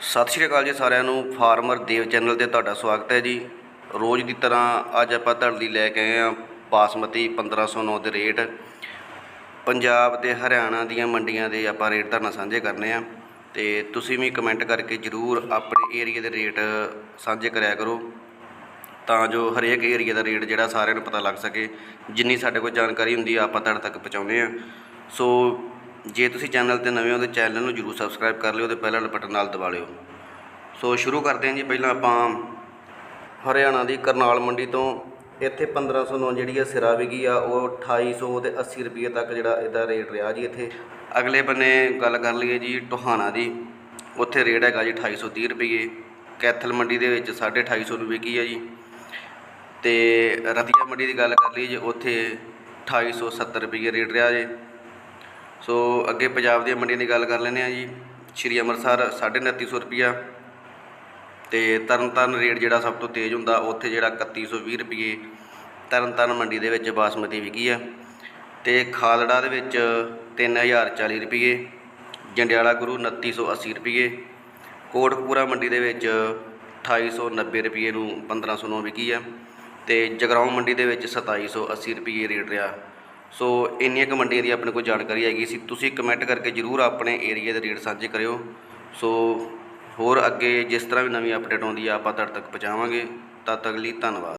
ਸਤਿ ਸ਼੍ਰੀ ਅਕਾਲ ਜੀ ਸਾਰਿਆਂ ਨੂੰ, ਫਾਰਮਰ ਦੇਵ ਚੈਨਲ ਤੇ ਤੁਹਾਡਾ ਸਵਾਗਤ ਹੈ ਜੀ। ਰੋਜ਼ ਦੀ ਤਰ੍ਹਾਂ ਅੱਜ ਆਪਾਂ ਤੁਹਾਡੇ ਲਈ ਲੈ ਕੇ ਆਏ ਹਾਂ ਬਾਸਮਤੀ 1509 ਦੇ ਰੇਟ। ਪੰਜਾਬ ਤੇ ਹਰਿਆਣਾ ਦੀਆਂ ਮੰਡੀਆਂ ਦੇ ਆਪਾਂ ਰੇਟ ਤੁਹਾਡੇ ਨਾਲ ਸਾਂਝੇ ਕਰਨੇ ਆ। ਤੇ ਤੁਸੀਂ ਵੀ ਕਮੈਂਟ ਕਰਕੇ ਜਰੂਰ ਆਪਣੇ ਏਰੀਆ ਦੇ ਰੇਟ ਸਾਂਝੇ ਕਰਿਆ ਕਰੋ। ਤਾਂ ਜੋ ਹਰੇਕ ਏਰੀਆ ਦਾ ਰੇਟ ਜਿਹੜਾ ਸਾਰਿਆਂ ਨੂੰ ਪਤਾ ਲੱਗ ਸਕੇ। ਜਿੰਨੀ ਸਾਡੇ ਕੋਲ ਜਾਣਕਾਰੀ ਹੁੰਦੀ ਆ, ਆਪਾਂ ਤੁਹਾਡੇ ਤੱਕ ਪਹੁੰਚਾਉਂਦੇ ਆ। ਸੋ ਜੇ ਤੁਸੀਂ ਚੈਨਲ ਤੇ ਨਵੇਂ ਹੋ ਤਾਂ ਚੈਨਲ ਨੂੰ ਜਰੂਰ ਸਬਸਕ੍ਰਾਈਬ ਕਰ ਲਿਓ ਤੇ ਪਹਿਲਾਂ ਵਾਲੇ ਬਟਨ ਨਾਲ ਦਬਾ ਲਿਓ। ਸੋ ਸ਼ੁਰੂ ਕਰਦੇ ਹਾਂ ਜੀ ਪਹਿਲਾਂ ਆਪਾਂ ਹਰਿਆਣਾ ਦੀ ਕਰਨਾਲ ਮੰਡੀ ਤੋਂ। ਇੱਥੇ 1509 ਜਿਹੜੀ ਆ ਸਿਰਾ ਵਿਕੀ ਆ, ਉਹ 2800 ਤੇ 80 ਰੁਪਏ ਤੱਕ ਜਿਹੜਾ ਇਹਦਾ ਰੇਟ ਰਿਹਾ ਜੀ ਇੱਥੇ। ਅਗਲੇ ਬੰਨੇ ਗੱਲ ਕਰ ਲਈਏ ਜੀ ਟੋਹਾਣਾ ਦੀ। ਉੱਥੇ ਰੇਟ ਹੈਗਾ ਜੀ 2830 ਰੁਪਏ ਕੈਥਲ ਮੰਡੀ ਦੇ ਵਿੱਚ 250 ਨੂੰ ਵਿਕੀ ਆ ਜੀ। ਤੇ ਰਤੀਆ ਮੰਡੀ ਦੀ ਗੱਲ ਕਰ ਲਈਏ ਜੀ, ਉੱਥੇ 2870 ਰੁਪਏ ਰੇਟ ਰਿਹਾ ਜੀ। ਸੋ ਅੱਗੇ ਪੰਜਾਬ ਦੀਆਂ ਮੰਡੀਆਂ ਦੀ ਗੱਲ ਕਰ ਲੈਂਦੇ ਆ ਜੀ। ਸ਼੍ਰੀ ਅੰਮ੍ਰਿਤਸਰ 2950 ਰੁਪਿਆ ਤੇ ਤਰਨਤਾਰਨ ਰੇਟ ਜਿਹੜਾ ਸਭ ਤੋਂ ਤੇਜ਼ ਹੁੰਦਾ, ਉੱਥੇ ਜਿਹੜਾ 3120 ਰੁਪਏ ਤਰਨਤਾਰਨ ਮੰਡੀ ਦੇ ਵਿੱਚ ਬਾਸਮਤੀ ਵਿਕੀ ਆ। ਤੇ ਖਾਲੜਾ ਦੇ ਵਿੱਚ 3040 ਰੁਪਏ ਜੰਡਿਆਲਾ ਗੁਰੂ 2980 ਰੁਪਏ ਕੋਟਕਪੂਰਾ ਮੰਡੀ ਦੇ ਵਿੱਚ 2890 ਰੁਪਏ ਨੂੰ 1509 ਵਿਕੀ ਆ। ਤੇ ਜਗਰਾਉਂ ਮੰਡੀ ਦੇ ਵਿੱਚ 2780 ਰੁਪਏ ਰੇਟ ਰਿਹਾ। ਸੋ ਇੰਨੀਆਂ ਕੁ ਮੰਡੀਆਂ ਦੀ ਆਪਣੇ ਕੋਲ ਜਾਣਕਾਰੀ ਹੈਗੀ ਸੀ। ਤੁਸੀਂ ਕਮੈਂਟ ਕਰਕੇ ਜਰੂਰ ਆਪਣੇ ਏਰੀਆ ਦੇ ਰੇਟ ਸਾਂਝੇ ਕਰਿਓ। ਸੋ ਹੋਰ ਅੱਗੇ ਜਿਸ ਤਰ੍ਹਾਂ ਵੀ ਨਵੀਂ ਅਪਡੇਟ ਆਉਂਦੀ ਆ, ਆਪਾਂ ਤੁਹਾਡੇ ਤੱਕ ਪਹੁੰਚਾਵਾਂਗੇ। ਤਦ ਤੱਕ ਲਈ ਧੰਨਵਾਦ।